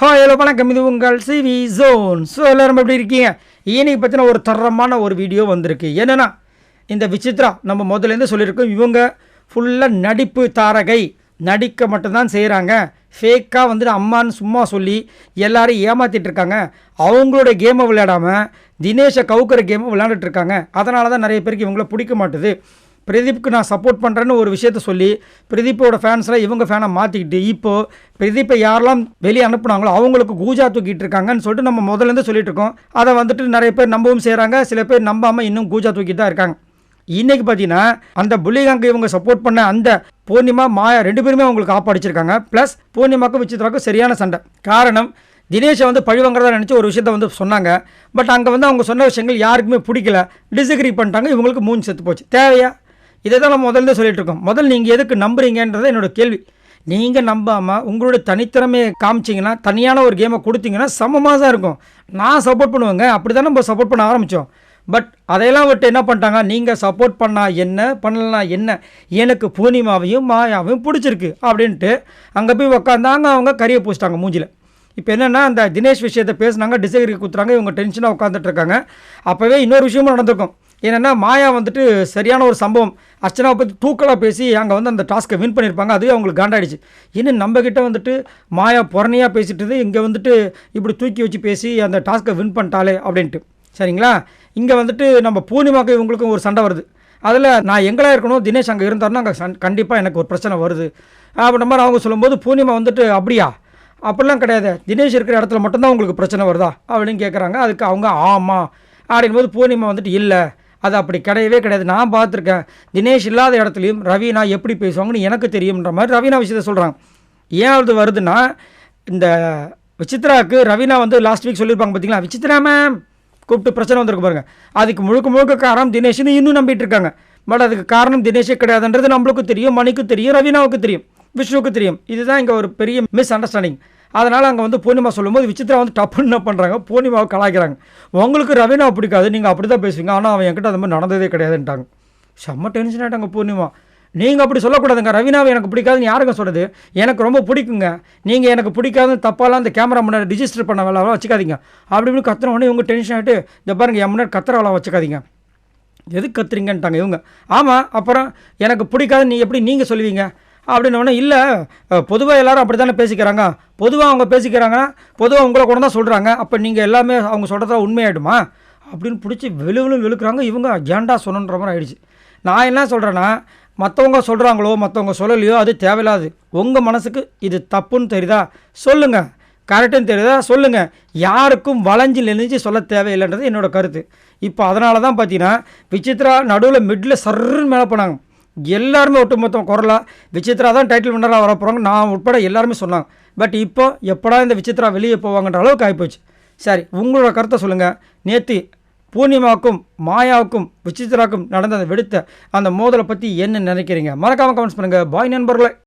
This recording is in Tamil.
ஹாய் ஹலோ வணக்கம். இது உங்கள் சிவி ஜோன் ஸோ எல்லோரும் எப்படி இருக்கீங்க? இன்னைக்கு பற்றின ஒரு தரமான ஒரு வீடியோ வந்திருக்கு. என்னென்னா இந்த விசித்ரா நம்ம முதலேருந்து சொல்லியிருக்கோம். இவங்க ஃபுல்லாக நடிப்பு தாரகை. நடிக்க மட்டும்தான் செய்கிறாங்க ஃபேக்காக வந்துட்டு அம்மான்னு சும்மா சொல்லி எல்லாரையும் ஏமாற்றிட்டு இருக்காங்க. அவங்களோட கேமை விளையாடாமல் தினேஷை கவுக்கிற கேமை விளையாண்டுட்டு இருக்காங்க. அதனால தான் நிறைய பேருக்கு இவங்கள பிடிக்க மாட்டுது. பிரதீப்க்கு நான் சப்போர்ட் பண்ணுறேன்னு ஒரு விஷயத்த சொல்லி பிரதீப்போட ஃபேன்ஸ்லாம் இவங்க ஃபேனை மாற்றிக்கிட்டு இப்போது பிரதீப்பை யாரெல்லாம் வெளியே அனுப்புனாங்களோ அவங்களுக்கு கூஜா தூக்கிட்டு இருக்காங்கன்னு சொல்லிட்டு நம்ம முதலேருந்து சொல்லிட்டு இருக்கோம். அதை வந்துட்டு நிறைய பேர் நம்பவும் செய்கிறாங்க சில பேர் நம்பாமல் இன்னும் கூஜா தூக்கிட்டு தான் இருக்காங்க. இன்றைக்கி பார்த்தீங்கன்னா அந்த புள்ளிகாங்க இவங்க சப்போர்ட் பண்ண அந்த பூர்ணிமா மாயா ரெண்டு பேருமே அவங்களுக்கு காப்பாடிச்சிருக்காங்க ப்ளஸ் பூர்ணிமாக்கும் விசித்ராக்கும் சரியான சண்டை. காரணம் தினேஷை வந்து பழிவங்கிறதா நினச்சி ஒரு விஷயத்த வந்து சொன்னாங்க. பட் அங்கே வந்து அவங்க சொன்ன விஷயங்கள் யாருக்குமே பிடிக்கல. டிஸ்அக்ரி பண்ணிட்டாங்க. இவங்களுக்கு மூணு செத்து போச்சு. தேவையா? இதை தான் நம்ம முதல்ல சொல்லிட்டு இருக்கோம் முதல் நீங்கள் எதுக்கு நம்புறீங்கன்றது என்னோட கேள்வி. நீங்கள் நம்பாமல் உங்களுடைய தனித்திறமையை காமிச்சிங்கன்னா தனியான ஒரு கேமை கொடுத்தீங்கன்னா சமமாக தான் இருக்கும். நான் சப்போர்ட் பண்ணுவேங்க. அப்படி தான் நம்ம சப்போர்ட் பண்ண ஆரம்பித்தோம் பட் அதையெல்லாம் விட்டு என்ன பண்ணிட்டாங்க? நீங்கள் சப்போர்ட் பண்ணால் என்ன பண்ணலாம் என்ன? எனக்கு பூர்ணிமாவையும் மாயாவையும் பிடிச்சிருக்கு அப்படின்ட்டு அங்கே போய் உக்காந்தாங்க. அவங்க கறியை பூச்சிட்டாங்க மூஞ்சில். இப்போ என்னென்னா அந்த தினேஷ் விஷயத்தை பேசுனாங்க டிசைகிரி குத்துறாங்க இவங்க டென்ஷனாக உட்காந்துட்டு இருக்காங்க. அப்போவே இன்னொரு விஷயமும் நடந்திருக்கும். என்னென்னா மாயா வந்துட்டு சரியான ஒரு சம்பவம். அர்ச்சனாவை பற்றி தூக்கலாக பேசி அங்கே வந்து அந்த டாஸ்க்கை வின் பண்ணியிருப்பாங்க அதுவே அவங்களுக்கு காண்டாயிடுச்சு. இன்னும் நம்மக்கிட்ட வந்துட்டு மாயா புறணியாக பேசிட்டு இங்கே வந்துட்டு இப்படி தூக்கி வச்சு பேசி அந்த டாஸ்க்கை வின் பண்ணிட்டாலே அப்படின்ட்டு. சரிங்களா? இங்கே வந்துட்டு நம்ம பூர்ணிமாக்கு இவங்களுக்கும் ஒரு சண்டை வருது. அதில் நான் எங்களாக இருக்கணும்? தினேஷ் அங்கே இருந்தாருன்னா அங்கே சன் கண்டிப்பாக எனக்கு ஒரு பிரச்சனை வருது. அப்படின்ற மாதிரி அவங்க சொல்லும்போது பூர்ணிமா வந்துட்டு அப்படியா? அப்படிலாம் கிடையாது. தினேஷ் இருக்கிற இடத்துல மட்டும்தான் உங்களுக்கு பிரச்சனை வருதா? அப்படின்னு கேட்குறாங்க அதுக்கு அவங்க ஆமாம் அப்படின்போது பூர்ணிமா வந்துட்டு இல்லை. அது அப்படி கிடையவே கிடையாது. நான் பார்த்துருக்கேன் தினேஷ் இல்லாத இடத்துலையும் ரவீனா எப்படி பேசுவாங்கன்னு எனக்கு தெரியுன்ற மாதிரி ரவீனா விஷயத்தை சொல்கிறாங்க ஏன் அது வருதுன்னா இந்த விசித்ராவுக்கு ரவீனா வந்து லாஸ்ட் வீக் சொல்லியிருப்பாங்க பார்த்தீங்களா விசித்ரா மேம் கூப்பிட்டு பிரச்சனை வந்திருக்கு பாருங்க. அதுக்கு முழுக்க முழுக்க காரணம் தினேஷ்னு இன்னும் நம்பிட்டு இருக்காங்க. பட் அதுக்கு காரணம் தினேஷே கிடையாதுன்றது நம்மளுக்கும் தெரியும் மணிக்கும் தெரியும் ரவீனாவுக்கு தெரியும் விஷ்ணுவுக்கு தெரியும். இதுதான் இங்கே ஒரு பெரிய மிஸ் அண்டர்ஸ்டாண்டிங் அதனால் அங்கே வந்து பூர்ணிமா சொல்லும்போது விசித்ரா வந்து டப்புன்னு என்ன பண்ணுறாங்க பூர்ணிமாவை கலாய்க்கிறாங்க. உங்களுக்கு ரவீனா பிடிக்காது நீங்கள் அப்படி தான் பேசுவீங்க. ஆனால் அவன் என்கிட்ட அந்த மாதிரி நடந்ததே கிடையாதுன்ட்டாங்க. செம்ம டென்ஷன் ஆகிட்டாங்க பூர்ணிமா. நீங்கள் அப்படி சொல்லக்கூடாதுங்க. ரவீனாவை எனக்கு பிடிக்காதுன்னு யாருங்க சொல்கிறது எனக்கு ரொம்ப பிடிக்குங்க. நீங்கள் எனக்கு பிடிக்காதுன்னு தப்பாலாம் அந்த கேமரா முன்னாடி ரிஜிஸ்டர் பண்ண வேலை வச்சுக்காதீங்க. அப்படி இப்படி கத்துற உடனே இவங்க டென்ஷன் ஆகிட்டு இந்த பாருங்க என் முன்னாடி கத்துற வேலை வச்சுக்காதீங்க. எதுக்கு கத்துறீங்கன்ட்டாங்க இவங்க. ஆமாம் அப்புறம் எனக்கு பிடிக்காதுன்னு நீ எப்படி நீங்கள் சொல்லுவீங்க? அப்படின்னோடனே இல்லை பொதுவாக எல்லாரும் அப்படி தானே பேசிக்கிறாங்க? பொதுவாக அவங்க பேசிக்கிறாங்கன்னா பொதுவாக உங்களை கூட தான் சொல்கிறாங்க அப்போ நீங்கள் எல்லாமே அவங்க சொல்கிறதா உண்மையாயிடுமா? அப்படின்னு பிடிச்சி வெளுவிலும் வெளுக்கிறாங்க இவங்க ஏன்டா சொன்னன்ற மாதிரி ஆயிடுச்சு. நான் என்ன சொல்கிறேன்னா மற்றவங்க சொல்கிறாங்களோ மற்றவங்க சொல்லலையோ அது தேவையில்லாது. உங்கள் மனசுக்கு இது தப்புன்னு தெரியுதா? சொல்லுங்கள் கரெக்டுன்னு தெரியுதா? சொல்லுங்கள் யாருக்கும் வளைஞ்சு நெளிஞ்சு சொல்ல தேவையில்லைன்றது என்னோட கருத்து. இப்போ அதனால தான் பார்த்தீங்கன்னா விசித்ரா நடுவில் மிட்டில் சர்ன்னு மேலே போனாங்க. எல்லாருமே ஒட்டுமொத்தம் குரலா விசித்ரா தான் டைட்டில் வின்னராக வர போகிறாங்க நான் உட்பட எல்லாருமே சொன்னாங்க. பட் இப்போ எப்படா இந்த விசித்ரா வெளியே போவாங்கன்ற அளவுக்கு ஆகிப்போச்சு சரி உங்களோட கருத்தை சொல்லுங்கள் நேற்று பூர்ணிமாவுக்கும் மாயாவுக்கும் விசித்ராவுக்கும் நடந்த அந்த வெடித்த அந்த மோதலை பற்றி என்ன நினைக்கிறீங்க? மறக்காமல் கமெண்ட்ஸ் பண்ணுங்கள் பாய் நண்பர்களே.